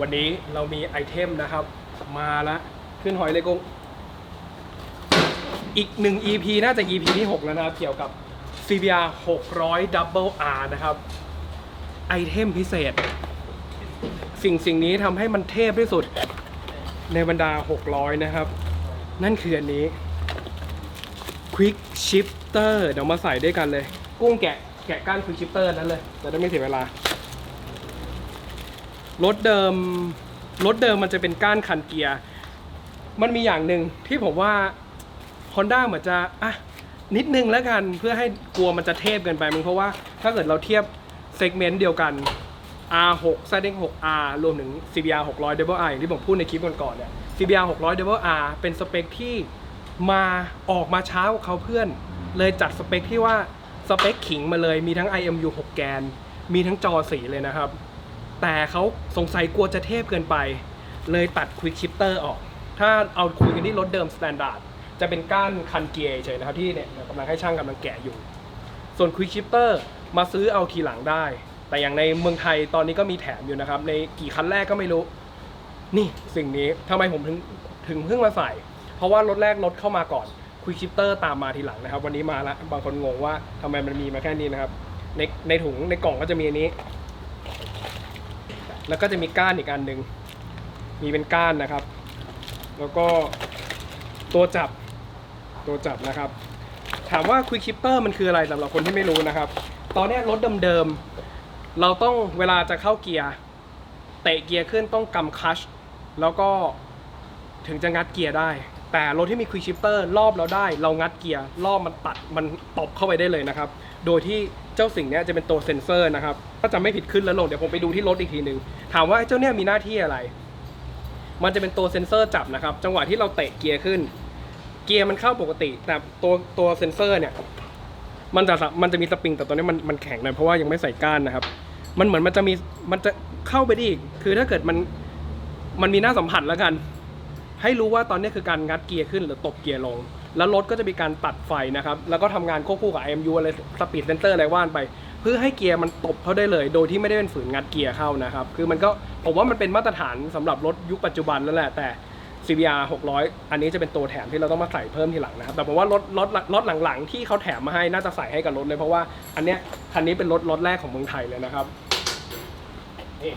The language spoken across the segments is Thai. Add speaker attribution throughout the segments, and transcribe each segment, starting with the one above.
Speaker 1: วันนี้เรามีไอเทมนะครับมาละขึ้นหอยเลยกุ้งอีกหนึ่ง EP น่าจะ EP ที่ 6 แล้วนะครับเกี่ยวกับ CBR 600 Double R นะครับ ไอเทมพิเศษ สิ่งสิ่งนี้ทำให้มันเทพที่สุดในบรรดา 600 นะครับ นั่นคืออันนี้ Quick Shifter เดี๋ยวมาใส่ด้วยกันเลย กุ้งแกะแกะก้าน Quick Shifter นั้นเลย จะได้ไม่เสียเวลา รถเดิมรถเดิมมันจะเป็นก้านคันเกียร์ มันมีอย่างหนึ่งที่ผมว่า Honda เหมือนจะอะนิดนึงแล้วกันเพื่อให้กลัวมันจะเทพเกินไปมึงเพราะว่าถ้าเกิดเราเทียบเซกเมนต์เดียวกัน R6 z x 6 R รวมถึง CBR 600 Double R อย่างที่ผมพูดในคลิปก่อนๆเนี่ย CBR 600 Double R เป็นสเปคที่มาออกมาช้ากว่าเขาเพื่อน เลยจัดสเปคที่ว่าสเปคขิงมาเลยมีทั้ง IMU 6 แกน มีทั้งจอสีเลยนะครับ แต่เขาสงสัยกลัวจะเทพเกินไป เลยตัด Quick Shifter ออก ถ้าเอาคุยกันที่รถเดิม Standard จะเป็นก้านคันเกียร์เฉยนะครับที่เนี่ยกำลังให้ช่างกำลังแกะอยู่ ส่วน Quick Shifter มาซื้อเอาทีหลังได้ แต่อย่างในเมืองไทยตอนนี้ก็มีแถมอยู่นะครับ ในกี่คันแรกก็ไม่รู้ นี่สิ่งนี้ทำไมผมถึงถึงเพิ่งมาใส่ เพราะว่ารถแรกรถเข้ามาก่อน Quick Shifter ตามมาทีหลังนะครับ วันนี้มาล้วบางคนงงว่าทำไมมันมีมาแค่นี้นะครับ ในในถุงในกล่องก็จะมีอันนี้ แล้วก็จะมีก้านอีกอันหนึ่งมีเป็นก้านนะครับ แล้วก็ตัวจับตัวจับนะครับ ถามว่า Quick Shifter มันคืออะไรสำหรับคนที่ไม่รู้นะครับ ตอนนี้รถเดิมๆเราต้องเวลาจะเข้าเกียร์เตะเกียร์ขึ้นต้องกำคัชแล้วก็ถึงจะงัดเกียร์ได้ แต่รถที่มี Quick Shifter รอบเราได้ เรางัดเกียร์รอบมันตัดมันตบเข้าไปได้เลยนะครับ โดยที่เจ้าสิ่งนี้จะเป็นตัวเซ็นเซอร์นะครับถ้าจำไม่ผิดขึ้นแล้วลงเดี๋ยวผมไปดูที่รถอีกทีหนึ่งถามว่าเจ้าเนี้ยมีหน้าที่อะไร มันจะเป็นตัวเซ็นเซอร์จับนะครับ จังหวะที่เราเตะเกียร์ขึ้น เกียร์มันเข้าปกติ แต่ตัวตัวเซ็นเซอร์เนี่ยมันจะมันจะมีสปริงแต่ตัวนี้มันมันแข็งหน่อยเพราะว่ายังไม่ใส่ก้านนะครับ มันเหมือนมันจะมีมันจะเข้าไปได้อีกคือถ้าเกิดมันมันมีหน้าสัมผัสแล้วกัน ให้รู้ว่าตอนนี้คือการงัดเกียร์ขึ้นหรือตบเกียร์ลง แล้วรถก็จะมีการตัดไฟนะครับ แล้วก็ทำงานควบคู่กับ IMU อะไรสปีดเซนเตอร์อะไรว่านไป เพื่อให้เกียร์มันตบเข้าได้เลย โดยที่ไม่ได้เป็นฝืนงัดเกียร์เข้านะครับ คือมันก็ผมว่ามันเป็นมาตรฐานสำหรับรถยุคปัจจุบันแล้วแหละแต่ CBR 600 อันนี้จะเป็นตัวแถมที่เราต้องมาใส่เพิ่มทีหลังนะครับ แต่ผมว่ารถรถรถหลังๆ ที่เขาแถมมาให้น่าจะใส่ให้กับรถเลย เพราะว่าอันเนี้ยคันนี้เป็นรถรถแรกของเมืองไทยเลยนะครับนี่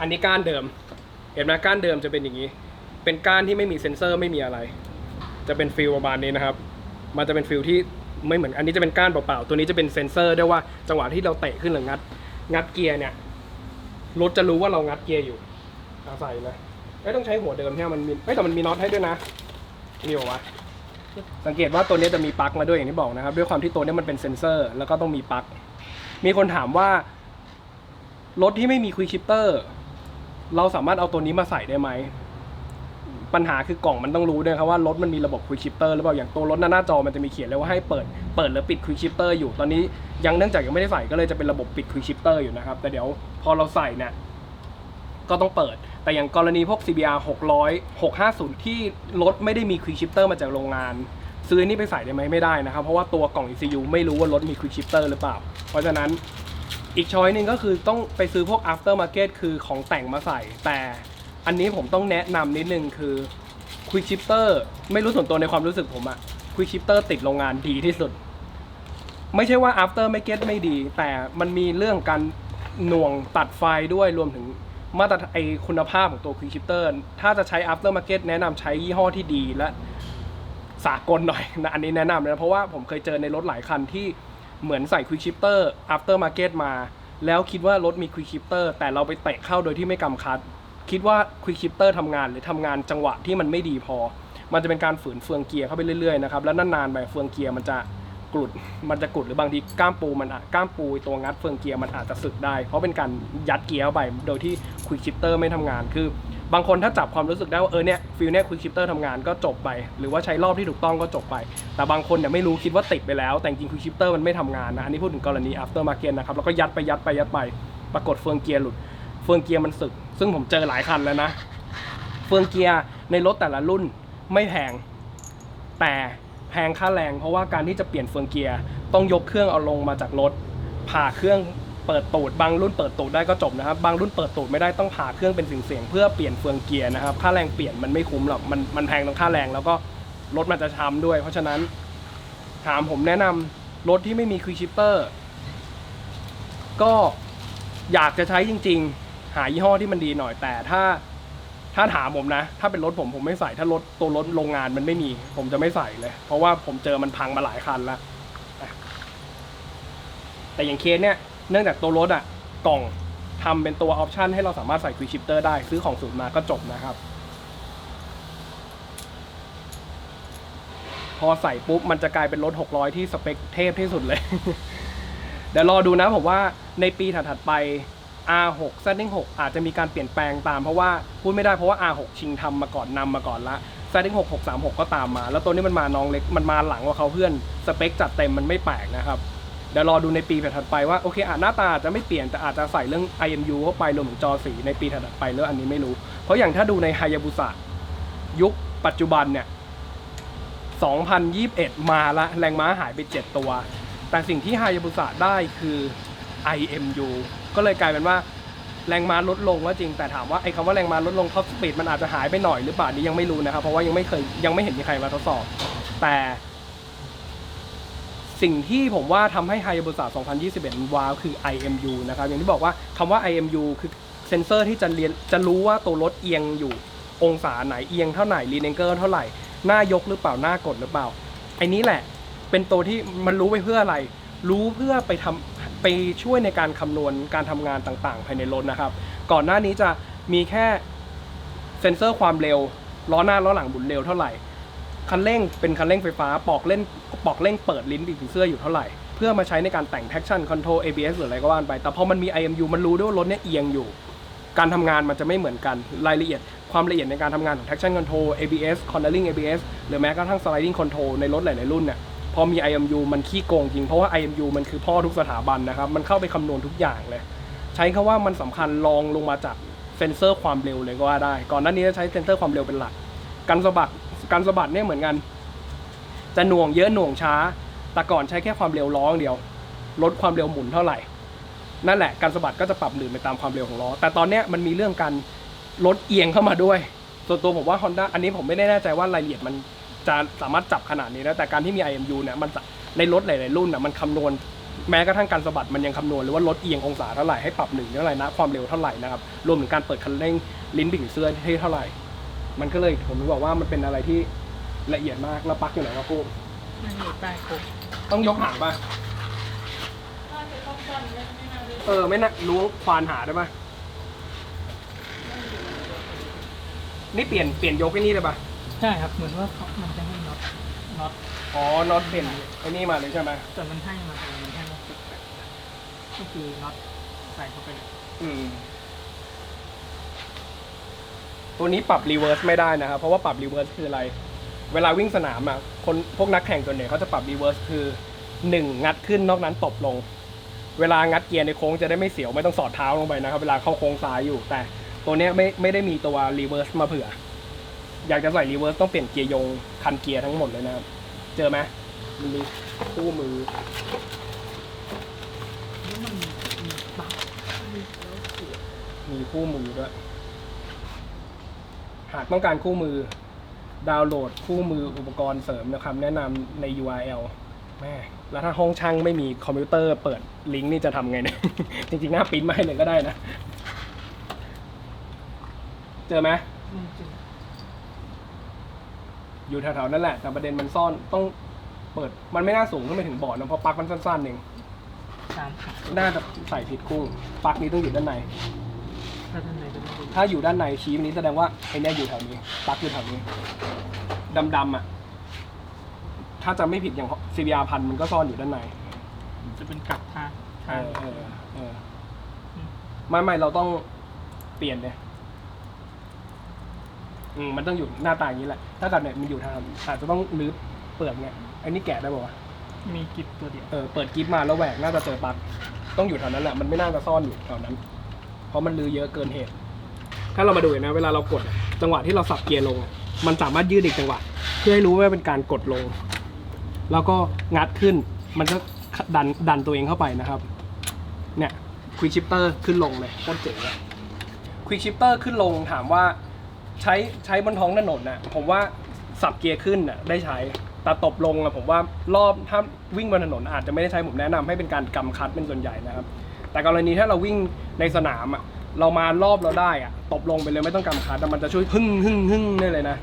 Speaker 1: อันนี้ก้านเดิม เห็นไหมก้านเดิมจะเป็นอย่างนี้ เป็นก้านที่ไม่มีเซ็นเซอร์ไม่มีอะไร จะเป็นฟิลประมาณนี้นะครับ มันจะเป็นฟิลที่ไม่เหมือนอันนี้จะเป็นก้านเปล่าๆตัวนี้จะเป็นเซ็นเซอร์ด้วยว่าจังหวะที่เราเตะขึ้นหรืองัด งัดเกียร์เนี่ยรถจะรู้ว่าเรางัดเกียร์อยู่เอาใส่เลยไม่ต้องใช้หัวเดิมใช่ไหมมันมีไม่แต่มันมีน็อตให้ด้วยนะมีบอกวะสังเกตว่าตัวนี้จะมีปลั๊กมาด้วยอย่างที่บอกนะครับ ด้วยความที่ตัวนี้มันเป็นเซ็นเซอร์ แล้วก็ต้องมีปลั๊กมีคนถามว่ารถที่ไม่มีควิกชิปเตอร์ เราสามารถเอาตัวนี้มาใส่ได้ไหม ปัญหาคือกล่องมันต้องรู้ด้วยครับว่ารถมันมีระบบควิชิปเตอร์หรือเปล่าอย่างตัวรถหน้าจอมันจะมีเขียนเลยว่าให้เปิดเปิดหรือปิดควิชิปเตอร์อยู่ตอนนี้ยังเนื่องจากยังไม่ได้ใส่ก็เลยจะเป็นระบบปิดควิชิปเตอร์อยู่นะครับ แต่เดี๋ยวพอเราใส่เนี่ยก็ต้องเปิด แต่อย่างกรณีพวก CBR 600 650 ที่รถไม่ได้มีควิชิปเตอร์มาจากโรงงานซื้อนี่ไปใส่ได้ไหมไม่ได้นะครับ เพราะว่าตัวกล่อง ECU ไม่รู้ว่ารถมีควิชิปเตอร์หรือเปล่า เพราะฉะนั้น อีกช้อยหนึ่งก็คือต้องไปซื้อพวก after market คือของแต่งมาใส่ แต่อันนี้ผมต้องแนะนำนิดนึงคือ quick shifter ไม่รู้ส่วนตัวในความรู้สึกผมอะ quick shifter ติดโรงงานดีที่สุด ไม่ใช่ว่า after market ไม่ดี แต่มันมีเรื่องการหน่วงตัดไฟด้วยรวมถึงมาตรฐานไอคุณภาพของตัว quick shifter ถ้าจะใช้ after market แนะนำใช้ยี่ห้อที่ดีและสากลหน่อยนะอันนี้แนะนำนะเพราะว่าผมเคยเจอในรถหลายคันที่ เหมือนใส่ Quick Shifter After Market มา แล้วคิดว่ารถมี Quick Shifter แต่เราไปเตะเข้าโดยที่ไม่กำคัด คิดว่า Quick Shifter ทำงานหรือทำงานจังหวะที่มันไม่ดีพอ มันจะเป็นการฝืนเฟืองเกียร์เข้าไปเรื่อยๆนะครับแล้วนานๆไปเฟืองเกียร์มันจะกรุดมันจะกรุดหรือบางทีก้ามปูมันอะก้ามปูตัวงัดเฟืองเกียร์มันอาจจะสึกได้ เพราะเป็นการยัดเกียร์เข้าไปโดยที่ Quick Shifter ไม่ทำงานคือ บางคนถ้าจับความรู้สึกได้ว่าเออเนี่ยฟิลเนี่ยควิกชิปเตอร์ทำงานก็จบไป หรือว่าใช้รอบที่ถูกต้องก็จบไป แต่บางคนเนี่ยไม่รู้คิดว่าติดไปแล้ว แต่จริงควิกชิปเตอร์มันไม่ทำงานนะอันนี้พูดถึงกรณี after market นะครับแล้วก็ยัดไปยัดไปยัดไป ปรากฏเฟืองเกียร์หลุด เฟืองเกียร์มันสึก ซึ่งผมเจอหลายคันแล้วนะ เฟืองเกียร์ในรถแต่ละรุ่นไม่แพง แต่แพงค่าแรง เพราะว่าการที่จะเปลี่ยนเฟืองเกียร์ต้องยกเครื่องเอาลงมาจากรถผ่าเครื่อง เปิดตูดบางรุ่นเปิดตูดได้ก็จบนะครับ บางรุ่นเปิดตูดไม่ได้ต้องผ่าเครื่องเป็นเสียงๆเพื่อเปลี่ยนเฟืองเกียร์นะครับ ค่าแรงเปลี่ยนมันไม่คุ้มหรอกมันมันแพงตรงค่าแรงแล้วก็รถมันจะช้ำด้วย เพราะฉะนั้นถามผมแนะนำรถที่ไม่มีควิชิปเปอร์ก็อยากจะใช้จริง ๆ หายี่ห้อที่มันดีหน่อยแต่ถ้าถ้าถามผมนะ ถ้าเป็นรถผมผมไม่ใส่ ถ้ารถตัวรถโรงงานมันไม่มี ผมจะไม่ใส่เลย เพราะว่าผมเจอมันพังมาหลายคันแล้วแต่อย่างเคสเนี่ย เนื่องจากตัวรถอะกล่องทำเป็นตัวออปชันให้เราสามารถใส่ควิชิปเตอร์ได้ซื้อของศูนย์มาก็จบนะครับ พอใส่ปุ๊บ มันจะกลายเป็นรถ 600 ที่สเปคเทพที่สุดเลย เดี๋ยวรอดูนะผมว่าในปีถัดๆไป R6 z 6อาจจะมีการเปลี่ยนแปลงตามเพราะว่าพูดไม่ได้เพราะว่า R6 ชิงทำมาก่อนนำมาก่อนละ z 6 636 ก็ตามมา แล้วตัวนี้มันมาน้องเล็กมันมาหลังกว่าเขาเพื่อนสเปคจัดเต็มมันไม่แปลกนะครับ เดี๋ยวรอดูในปีถัดไปว่าโอเคอะหน้าตาอาจจะไม่เปลี่ยนแต่อาจจะใส่เรื่อง IMU เข้าไปรวมถึงจอสีในปีถัดไปเรื่องอันนี้ไม่รู้ เพราะอย่างถ้าดูใน Hayabusa ยุคปัจจุบันเนี่ย 2021 มาละแรงม้าหายไป 7 ตัว แต่สิ่งที่ Hayabusa ได้คือ IMU ก็เลยกลายเป็นว่าแรงม้าลดลงก็จริงแต่ถามว่าไอ้คำว่าแรงม้าลดลงท็อปสปีดมันอาจจะหายไปหน่อยหรือเปล่านี่ยังไม่รู้นะครับเพราะว่ายังไม่เคยยังไม่เห็นมีใครมาทดสอบ แต่ สิ่งที่ผมว่าทำให้ Hayabusa 2021 ว้าว คือ IMU นะครับ อย่างที่บอกว่าคำว่า IMU คือเซนเซอร์ที่จะเรียนจะรู้ว่าตัวรถเอียงอยู่องศาไหนเอียงเท่าไหร่รีเนเกอร์เท่าไหร่หน้ายกหรือเปล่าหน้ากดหรือเปล่าไอ้นี้แหละเป็นตัวที่มันรู้ไปเพื่ออะไร รู้เพื่อไปทำไปช่วยในการคำนวณการทำงานต่างๆ ภายในรถนะครับ ก่อนหน้านี้จะมีแค่เซ็นเซอร์ความเร็วล้อหน้าล้อหลังบุนเร็วเท่าไหร่ คันเร่งเป็นคันเร่งไฟฟ้าปอกเล่นปอกเร่งเปิดลิ้นปีกผีเสื้ออยู่เท่าไหร่ เพื่อมาใช้ในการแต่ง traction control ABS หรืออะไรก็ว่าไป แต่พอมันมี IMU มันรู้ด้วยว่ารถเนี่ยเอียงอยู่ การทำงานมันจะไม่เหมือนกันรายละเอียด ความละเอียดในการทำงานของ traction control ABS cornering ABS หรือแม้กระทั่ง sliding control ในรถหลายๆรุ่นเนี่ยพอมี IMU มันขี้โกงจริง เพราะว่า IMU มันคือพ่อทุกสถาบันนะครับ มันเข้าไปคำนวณทุกอย่างเลย ใช้คาว่ามันสำคัญลองลงมาจากเซนเซอร์ความเร็วเลยก็ว่าได้ ก่อนหน้านี้จะใช้เซนเซอร์ความเร็วเป็นหลักการสะบัด การสะบัดเนี่ยเหมือนกัน จะหน่วงเยอะหน่วงช้า แต่ก่อนใช้แค่ความเร็วล้ออย่างเดียว ลดความเร็วหมุนเท่าไหร่ นั่นแหละการสะบัดก็จะปรับหนืดไปตามความเร็วของล้อ แต่ตอนนี้มันมีเรื่องการลดเอียงเข้ามาด้วย ส่วนตัวผมว่า Honda อันนี้ผมไม่ได้แน่ใจว่ารายละเอียดมันจะสามารถจับขนาดนี้นะแต่การที่มี IMU เนี่ยมันในรถหลาย ๆ รุ่นน่ะมันคำนวณแม้กระทั่งการสะบัดมันยังคำนวณเลยว่าลดเอียงองศาเท่าไหร่ให้ปรับหนึ่งเท่าไหร่นะความเร็วเท่าไหร่นะครับรวมถึงการเปิดคันเร่งลิ้นบิ่งเสื้อให้เท่าไหร่ มันก็เลยผมบอกว่ามันเป็นอะไรที่ละเอียดมากแล้วปลั๊กอยู่ไหนวะกู
Speaker 2: มันอยู่ใต้คุก
Speaker 1: ต้องยกหางป่ะเออไม่น่ารู้ควานหาได้ป่ะนี่เปลี่ยนเปลี่ยนยกไอ้นี่เลยป่ะ
Speaker 2: ใช่ครับ เหมือนว่าเขามันจะให้น็อตน็อต
Speaker 1: อ๋อน็อตเปลี่ยนไอ้นี่มาเลยใช่ไหม
Speaker 2: แต่มันให้มาแต่มันให้มาติดก็คือน็อตใส่เข้าไปเลย
Speaker 1: อืม ตัวนี้ปรับรีเวิร์สไม่ได้นะครับ เพราะว่าปรับรีเวิร์สคืออะไร เวลาวิ่งสนามอะคนพวกนักแข่งส่วนใหญ่เขาจะปรับรีเวิร์สคือหนึ่งงัดขึ้นนอกนั้นตบลง เวลางัดเกียร์ในโค้งจะได้ไม่เสียวไม่ต้องสอดเท้าลงไปนะครับ เวลาเข้าโค้งซ้ายอยู่ แต่ตัวเนี้ยไม่ไม่ได้มีตัวรีเวิร์สมาเผื่อ อยากจะใส่รีเวิร์สต้องเปลี่ยนเกียร์ยงคันเกียร์ทั้งหมดเลยนะครับ เจอไหมมันมีคู่มือ
Speaker 2: แล้วมันมีบั๊กมีแล้วเสีย
Speaker 1: มีคู่มือด้วย หากต้องการคู่มือดาวน์โหลดคู่มืออุปกรณ์เสริมนะครับ แนะนำใน URL แม่แล้วถ้าห้องช่างไม่มีคอมพิวเตอร์เปิดลิงก์นี่จะทำไงเนี่ย จริงๆ หน้าปริ้นมาให้เลยก็ได้นะ เจอไหม
Speaker 2: มันจะ
Speaker 1: อยู่แถวๆนั่นแหละ แต่ประเด็นมันซ่อนต้องเปิด มันไม่น่าสูงขึ้นไปถึงบอร์ดนะเพราะปลั๊กมันสั้นๆเอง
Speaker 2: ตามขา
Speaker 1: น่าจะใส่ผิดคู่ปลั๊กนี้ต้องอยู่ด้านใน
Speaker 2: ถ้าท่านไหนจะไม่รู้
Speaker 1: ถ้าอยู่ด้านในชี้นี้แสดงว่าไอ้เนี่ยอยู่แถวนี้ปลั๊กอยู่แถวนี้ดำๆอะ ถ้าจะไม่ผิดอย่าง CBR พันมันก็ซ่อนอยู่ด้านใน
Speaker 2: จะเป็นกลับทาง
Speaker 1: เอ
Speaker 2: ทาง
Speaker 1: อเออเออ
Speaker 2: อืม
Speaker 1: ไม่ไม่เราต้องเปลี่ยนเลยอืมมันต้องอยู่หน้าตาอย่างนี้แหละ ถ้าเกิดเนี่ยมันอยู่ทางอาจจะต้องรื้อเปลือกเนี่ยไอ้นี่แกะได้ป่าวะ
Speaker 2: มีกิฟตัวเดียว
Speaker 1: เออเปิดกิฟมาแล้วแหวกน่าจะเจอปลั๊กต้องอยู่แถวนั้นแหละมันไม่น่าจะซ่อนอยู่แถวนั้น เพราะมันลือเยอะเกินเหตุ ถ้าเรามาดูนะ เวลาเรากดจังหวะที่เราสับเกียร์ลง มันสามารถยืดอีกจังหวะ เพื่อให้รู้ว่าเป็นการกดลง แล้วก็งัดขึ้น มันก็ดันดันตัวเองเข้าไปนะครับ เนี่ยควิกชิปเตอร์ขึ้นลงเลยโคตรเจ๋งเลยควิกชิปเตอร์ขึ้นลงถามว่าใช้ใช้บนท้องถนนน่ะผมว่าสับเกียร์ขึ้นน่ะได้ใช้แต่ตบลงอะผมว่ารอบถ้าวิ่งบนถนนอาจจะไม่ได้ใช้ผมแนะนำให้เป็นการกำคัดเป็นส่วนใหญ่นะครับ แต่กรณีถ้าเราวิ่งในสนามอะเรามารอบเราได้อะตบลงไปเลยไม่ต้องกำคัดแต่มันจะช่วยหึ่งหึ่งหึ่งได้เลยนะ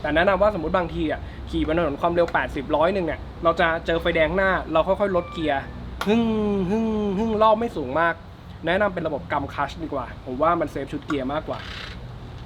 Speaker 1: แต่แนะนำว่าสมมติบางทีอะขี่บนถนนความเร็ว 80ร้อยหนึ่งอะเราจะเจอไฟแดงหน้า เราค่อยๆลดเกียร์หึ่งหึ่งหึ่งรอบไม่สูงมาก แนะนำเป็นระบบกำคัชดีกว่า ผมว่ามันเซฟชุดเกียร์มากกว่า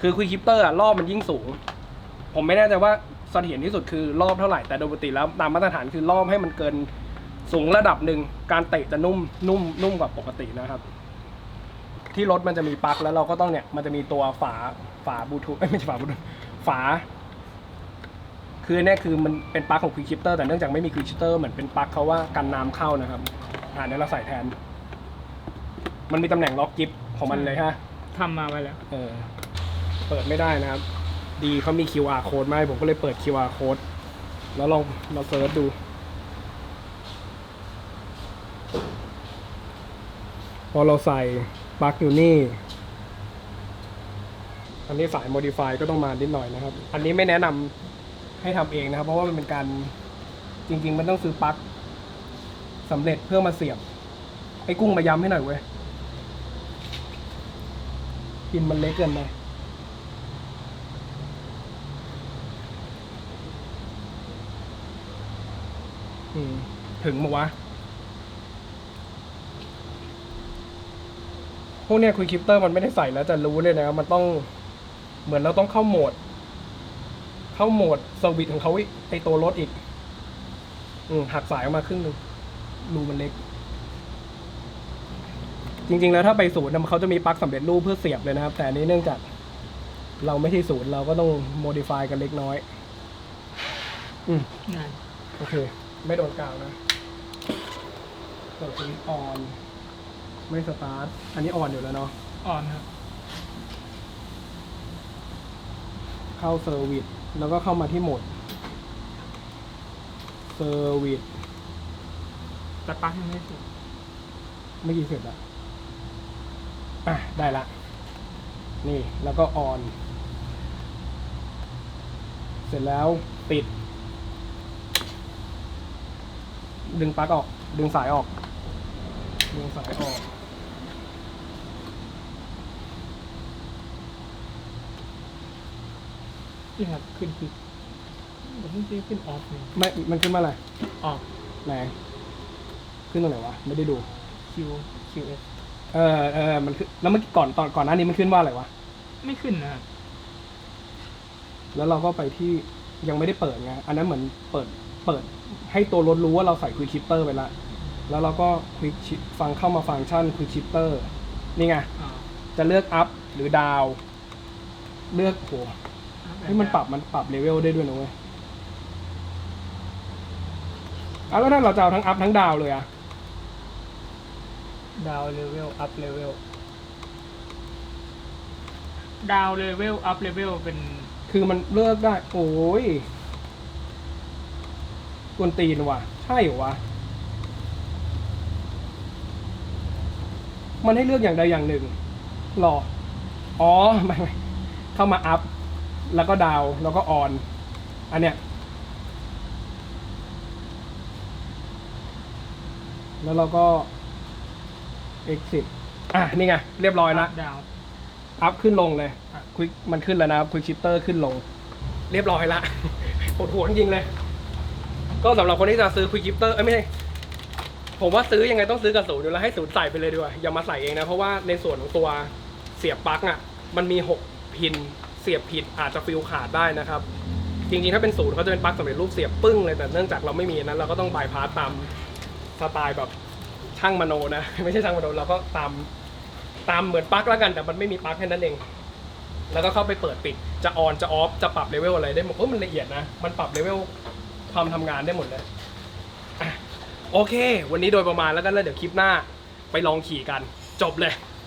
Speaker 1: คือคุยคิปเตอร์อะรอบมันยิ่งสูง ผมไม่แน่ใจว่าเสถียรที่สุดคือรอบเท่าไหร่แต่โดยปกติแล้วตามมาตรฐานคือรอบให้มันเกิน สูงระดับหนึ่งการเตะจะนุ่มนุ่มนุ่มกว่าปกตินะครับ ที่รถมันจะมีปลั๊กแล้วเราก็ต้องเนี่ยมันจะมีตัวฝาฝาบลูทูธเอ้ยไม่ใช่ฝาบลูทูธฝา คือเนี่ยคือมันเป็นปลั๊กของควิกชิปเตอร์แต่เนื่องจากไม่มีควิกชิปเตอร์เหมือนเป็นปลั๊กเขาว่ากันน้ำเข้านะครับอ่าเดี๋ยวเราใส่แทน มันมีตำแหน่งล็อกกิฟของมันเลยฮะ
Speaker 2: ทำมาไว้แล้ว
Speaker 1: เออ เปิดไม่ได้นะครับ ดีเขามี QR code มาให้ผมก็เลยเปิด QR code แล้วลองเราเซิร์ชดู อเราใส่ปลั๊กอยู่นี่ อันนี้สาย modify ก็ต้องมานิดหน่อยนะครับ อันนี้ไม่แนะนำให้ทำเองนะครับ เพราะว่ามันเป็นการจริง ๆ มันต้องซื้อปลั๊กสำเร็จเพื่อมาเสียบ ไอ้กุ้งมาย้ำให้หน่อยเว้ยพินมันเล็กเกินไปอืมถึงมาวะ พวกเนี้ยคุยคลิปเตอร์มันไม่ได้ใส่แล้วจะรู้เลยนะมันต้องเหมือนเราต้องเข้าโหมด เข้าโหมดสวิตช์ของเขาอีกไอตัวรถอีก อืมหักสายออกมาครึ่งหนึ่งรูมันเล็ก จริง ๆ แล้วถ้าไปศูนย์น่ะเขาจะมีปลั๊กสำเร็จรูปเพื่อเสียบเลยนะครับ แต่อันนี้เนื่องจากเราไม่ใช่ศูนย์เราก็ต้องโมดิฟายกันเล็กน้อย อืม
Speaker 2: งาน
Speaker 1: โอเค ไม่โดนกาวนะเปิดสวิตช์ออน ไม่สตาร์ท อันนี้ออนอยู่แล้วเนาะ
Speaker 2: อ่อนครับ
Speaker 1: เข้าเซอร์วิส แล้วก็เข้ามาที่โหมด เซอร์วิส
Speaker 2: แต่ปลั๊กยังไม่สุด
Speaker 1: ไม่กี่เสร็จละอะ ได้ละ นี่ แล้วก็ออน เสร็จแล้วปิด ดึงปลั๊กออก ดึงสายออก ดึงสายออก
Speaker 2: นี่ครับขึ้นคือผมเพิ่งจะขึ้นออฟเนี่ย
Speaker 1: ไม่ มันขึ้นมาอะไร
Speaker 2: ออก
Speaker 1: ไหนขึ้นตรงไหนวะ ไม่ได้ดู
Speaker 2: Q QS
Speaker 1: เออเออมันขึ้นแล้วเมื่อกี้ก่อนตอนก่อนหน้านี้มันขึ้นว่าอะไรวะ
Speaker 2: ไม่ขึ้นนะครับ
Speaker 1: แล้วเราก็ไปที่ยังไม่ได้เปิดไง อันนั้นเหมือนเปิดเปิด ให้ตัวรถรู้ว่าเราใส่ควิกชิปเตอร์ไปละ แล้วเราก็ควิกชิปฟังเข้ามาฟังก์ชันควิกชิปเตอร์ นี่ไง
Speaker 2: อ่า
Speaker 1: จะเลือกอัพหรือดาว เลือกโห นี่มันปรับมันปรับเลเวลได้ด้วยนะเว้ยอะแล้วถ้าเราจะเอาทั้งอัพทั้งดาวเลยอะ
Speaker 2: ดาวเลเวลอัพเลเวลดาวเลเวลอัพเลเวลเป็น
Speaker 1: คือมันเลือกได้ โอ้ยกวนตีนว่ะ ใช่เหรอวะ มันให้เลือกอย่างใดอย่างหนึ่งหรอ อ๋อ ไม่ไม่เข้ามาอัพ แล้วก็ดาวแล้วก็ออน อันเนี้ยแล้วเราก็ exit อะ นี่ไง เรียบร้อยละ
Speaker 2: ดาว
Speaker 1: อัพขึ้นลงเลย
Speaker 2: อะ
Speaker 1: ควิกมันขึ้นแล้วนะครับควิกชิปเตอร์ขึ้นลง เรียบร้อยละปวดหัวจริงๆเลย ก็สำหรับคนที่จะซื้อควิกชิปเตอร์เอ้ยไม่ใช่ผมว่าซื้อยังไงต้องซื้อกับศูนย์อยู่แล้วให้ศูนย์ใส่ไปเลยดีกว่าอย่ามาใส่เองนะ เพราะว่าในส่วนของตัวเสียบปลั๊กอะ มันมีหกพินเสียบผิดอาจจะฟิลขาดได้นะครับ จริงๆ ถ้าเป็นศูนย์เขาจะเป็นปลั๊กสำเร็จรูปเสียบปึ้งเลยแต่เนื่องจากเราไม่มีนั้นเราก็ต้องบายพาสตามสไตล์แบบช่างมโนนะ ไม่ใช่ช่างมโนเราก็ตามตามเหมือนปลั๊กแล้วกัน แต่มันไม่มีปลั๊กแค่นั้นเอง แล้วก็เข้าไปเปิดปิดจะออนจะออฟจะปรับเลเวลอะไรได้หมดเพราะมันละเอียดนะ มันปรับเลเวลความทำงานได้หมดเลยโอเค วันนี้โดยประมาณแล้วกันแล้วเดี๋ยวคลิปหน้าไปลองขี่กัน จบเลย